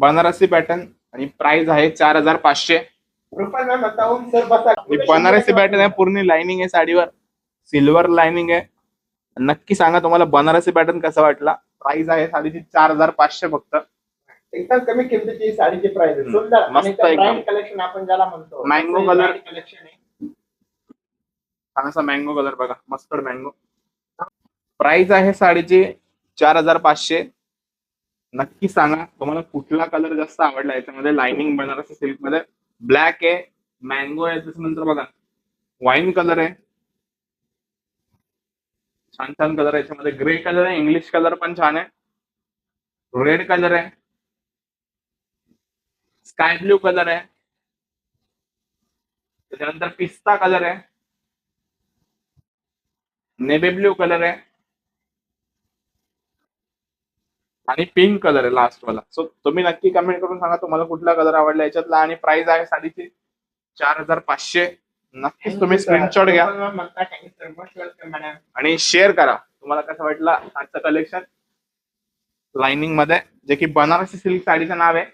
Banarasi pattern आणि price आहे चार हजार पाचशे. रुपये बनारसी पॅटर्न आहे पूर्ण लाइनिंग आहे साडीवर. सिल्वर लाइनिंग आहे. नक्की सांगा तुम्हाला बनारसी पॅटर्न कसा वाटला? प्राइस आहे साडीची चार हजार पाचशे फक्त. एकदम कमी किमतीची साडीची प्राइस आहे. सुंदर. मस्त कलेक्शन आपण ज्याला म्हणतो. Mango color. कलेक्शन आहे. छानसा मँगो कलर बघा. मस्टर्ड मँगो प्राइस आहे साडीची चार हजार पाचशे. नक्की सांगा. तुम्हाला कुठला कलर जास्त आवडला? याच्यामध्ये लाइनिंग बनारसी सिल्कमध्ये ब्लॅक आहे मँगो आहे त्याच्यानंतर बघा. वाईन कलर आहे. छान छान कलर आहे. याच्यामध्ये ग्रे कलर आहे इंग्लिश कलर पण छान आहे. रेड कलर आहे. स्काय ब्ल्यू कलर आहे. त्याच्यानंतर पिस्ता कलर आहे. नेव्ही ब्ल्यू कलर आहे. आणि पिंक कलर आहे लास्ट वाला. सो तुम्ही नक्की कमेंट करून सांगा तुम्हाला कुठला कलर आवडला याच्यातला आणि प्राइस आहे साडीची चार हजार पाचशे नक्कीच तुम्ही स्क्रीनशॉट घ्या. आणि शेअर करा. तुम्हाला कसं वाटलं आजचं कलेक्शन लाइनिंगमध्ये. जे की बनारसी सिल्क साडीचं नाव आहे.